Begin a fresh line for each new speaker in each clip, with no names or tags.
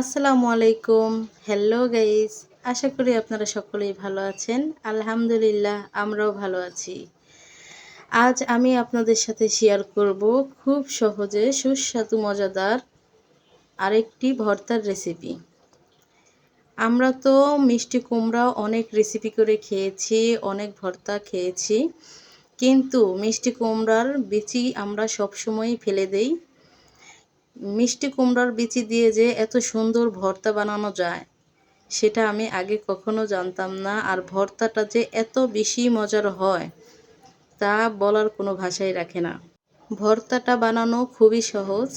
আসসালামু আলাইকুম। Hello guys আশা করি আপনারা সকলেই ভালো আছেন। আলহামদুলিল্লাহ, আমরাও ভালো আছি। আজ আমি আপনাদের সাথে শেয়ার করব খুব সহজে সুস্বাদু, মজাদার আরেকটি ভর্তার রেসিপি আমরা তো মিষ্টি কুমড়া অনেক রেসিপি করে খেয়েছি, অনেক ভর্তা খেয়েছি। কিন্তু মিষ্টি কুমড়ার বিচি আমরা সবসময়ই ফেলে দেই। মিষ্টি কুমড়ার বিচি দিয়ে যে এত সুন্দর ভর্তা বানানো যায়, সেটা আমি আগে কখনো জানতাম না। আর ভর্তাটা যে এত বেশি মজার হয়, তা বলার কোনো ভাষাই রাখে না। ভর্তাটা বানানো খুবই সহজ।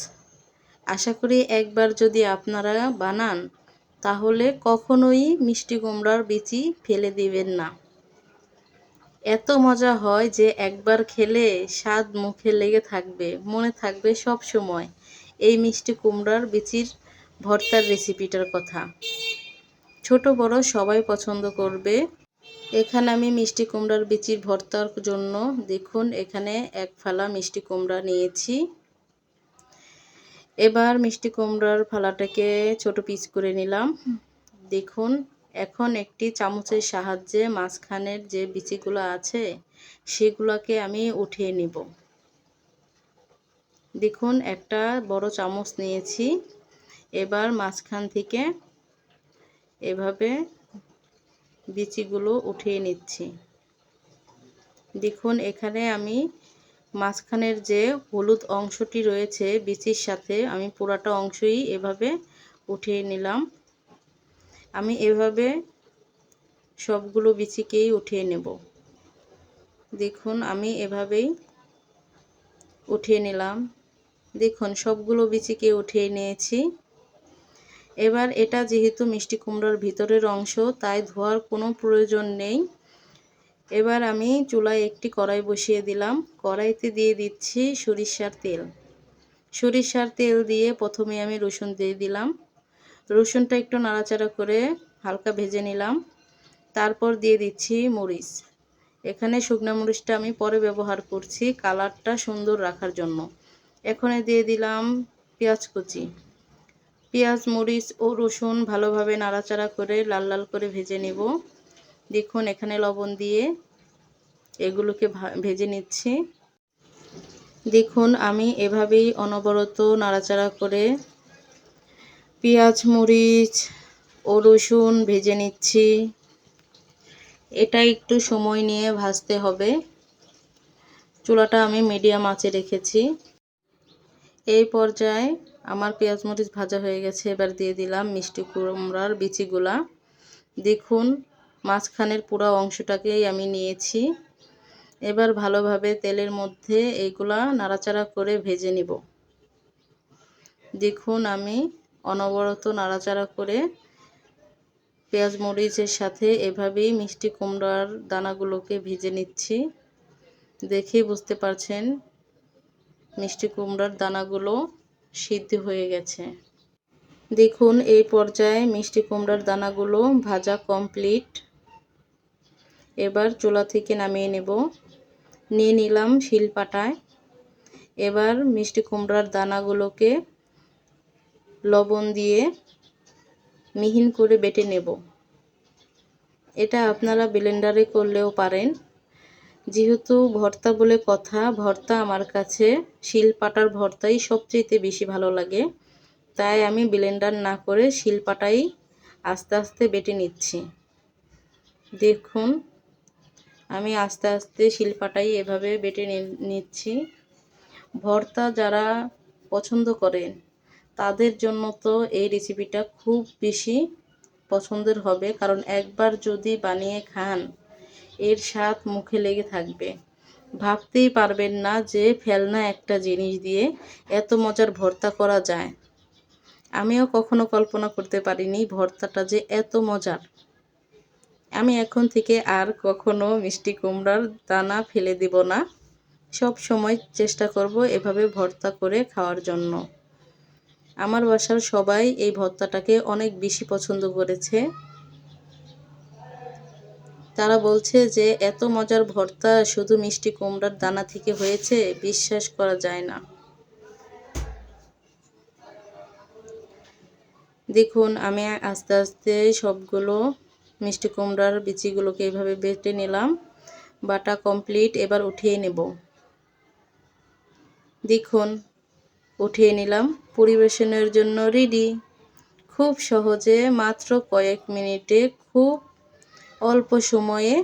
আশা করি একবার যদি আপনারা বানান, তাহলে কখনোই মিষ্টি কুমড়ার বিচি ফেলে দিবেন না। এত মজা হয় যে একবার খেলে স্বাদ মুখে লেগে থাকবে, মনে থাকবে সব সময়। এই মিষ্টি কুমড়ার বিচির ভর্তার রেসিপিটার কথা। ছোট, বড় সবাই পছন্দ করবে। এখানে আমি মিষ্টি কুমড়ার বিচির ভর্তার জন্য দেখুন, এখানে এক ফালা মিষ্টি কুমড়া নিয়েছি। এবার মিষ্টি কুমড়ার ফালাটাকে ছোট পিস করে নিলাম। দেখুন, এখন একটি চামচের সাহায্যে মাঝখানের যে বিচিগুলো আছে, সেগুলোকে আমি উঠিয়ে নিব। দেখুন, একটা বড় চামচ নিয়েছি। এবার মাঝখান থেকে এভাবে বিচিগুলো উঠিয়ে নিচ্ছি। দেখুন, এখানে আমি মাঝখানের যে হলুদ অংশটি রয়েছে বিচির সাথে, আমি পুরাটা অংশই এভাবে উঠিয়ে নিলাম। আমি এভাবে সবগুলো বিচিকেই উঠিয়ে নেব। দেখুন, আমি এভাবেই উঠিয়ে নিলাম। দেখুন, সবগুলো বিচিকে উঠিয়ে নিয়েছি। এবার এটা যেহেতু মিষ্টি কুমড়ার ভিতরের অংশ, তাই ধোয়ার কোনো প্রয়োজন নেই। এবার আমি চুলায় একটি কড়াই বসিয়ে দিলাম। কড়াইতে দিয়ে দিচ্ছি সরিষার তেল। সরিষার তেল দিয়ে প্রথমে আমি রসুন দিয়ে দিলাম। রসুনটা একটু নাড়াচাড়া করে হালকা ভেজে নিলাম। তারপর দিয়ে দিচ্ছি মরিচ। এখানে শুকনো মরিচটা আমি পরে ব্যবহার করছি, কালারটা সুন্দর রাখার জন্য। এখানে দিয়ে দিলাম পেঁয়াজ কুচি। পেঁয়াজ, মরিচ ও রসুন ভালোভাবে নাড়াচাড়া করে লাল লাল করে ভেজে নেব। দেখুন, এখানে লবণ দিয়ে এগুলোকে ভেজে নিচ্ছি। দেখুন, আমি এভাবেই অনবরত নাড়াচাড়া করে পেঁয়াজ, মরিচ ও রসুন ভেজে নিচ্ছি। এটা একটু সময় নিয়ে ভাজতে হবে। চুলাটা আমি মিডিয়াম আঁচে রেখেছি। এই পর্যায়ে আমার পেঁয়াজ মরিচ ভাজা হয়ে গেছে, এবার দিয়ে দিলাম মিষ্টি কুমড়ার বিচিগুলা। দেখুন, মাঝখানের পুরো অংশটাকেই আমি নিয়েছি। এবার ভালোভাবে তেলের মধ্যে এইগুলা নাড়াচাড়া করে ভেজে নিব। দেখুন, আমি অনবরত নাড়াচাড়া করে পেঁয়াজ মরিচের সাথে এভাবেই মিষ্টি কুমড়ার দানাগুলোকে ভেজে নিচ্ছি। দেখেই বুঝতে পারছেন মিষ্টি কুমড়ার দানাগুলো সিদ্ধ হয়ে গেছে। দেখুন, এই পর্যায়ে মিষ্টি কুমড়ার দানাগুলো ভাজা কমপ্লিট। এবার চুলা থেকে নামিয়ে নেব। নিয়ে নিলাম শিলপাটায় এবার মিষ্টি কুমড়ার দানাগুলোকে লবণ দিয়ে মিহিন করে বেটে নেব। এটা আপনারা ব্লেন্ডারে করলেও পারেন। যেহেতু ভর্তা বলে কথা, ভর্তা আমার কাছে শিলপাটার ভর্তাই সবচেয়ে বেশি ভালো লাগে। তাই আমি ব্লেন্ডার না করে শিলপাটাই আস্তে আস্তে বেটে নিচ্ছি। দেখুন, আমি আস্তে আস্তে শিলপাটাই এভাবে বেটে নিচ্ছি। ভর্তা যারা পছন্দ করেন, তাদের জন্য তো এই রেসিপিটা খুব বেশি পছন্দের হবে। কারণ একবার যদি বানিয়ে খান এর স্বাদ মুখে লেগে থাকবে। ভাবতেই পারবেন না যে ফেলনা একটা জিনিস দিয়ে এত মজার ভর্তা করা যায়। আমিও কখনো কল্পনা করতে পারিনি ভর্তাটা যে এত মজার। আমি এখন থেকে আর কখনো মিষ্টি কুমড়ার দানা ফেলে দিব না। সব সময় চেষ্টা করব এভাবে ভর্তা করে খাওয়ার জন্য। আমার বাসার সবাই এই ভর্তাটাকে অনেক বেশি পছন্দ করেছে। তারা বলছে যে, এত মজার ভর্তা শুধু মিষ্টি কুমড়ার দানা থেকে হয়েছে, বিশ্বাস করা যায় না। দেখুন, আমি আস্তে আস্তে সবগুলো মিষ্টি কুমড়ার বিচিগুলোকে এইভাবে বেটে নিলাম। বাটা কমপ্লিট, এবার উঠিয়ে নেব। দেখুন, উঠিয়ে নিলাম। পরিবেশনের জন্য রেডি। খুব সহজে মাত্র কয়েক মিনিটে খুব অল্প সময়ে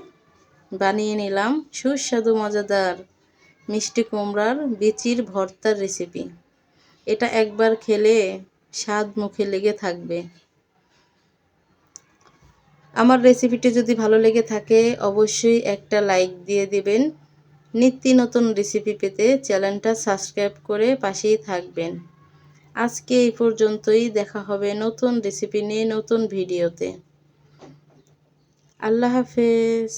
বানিয়ে নিলাম সুস্বাদু, মজাদার মিষ্টি কুমড়ার বিচির ভর্তার রেসিপি এটা একবার খেলে স্বাদ মুখে লেগে থাকবে। আমার রেসিপিটি যদি ভালো লেগে থাকে, অবশ্যই একটা লাইক দিয়ে দিবেন। নিত্য নতুন রেসিপি পেতে চ্যানেলটা সাবস্ক্রাইব করে পাশেই থাকবেন। আজকে এই পর্যন্তই, দেখা হবে নতুন রেসিপি নিয়ে নতুন ভিডিওতে আল্লাহ হাফেজ।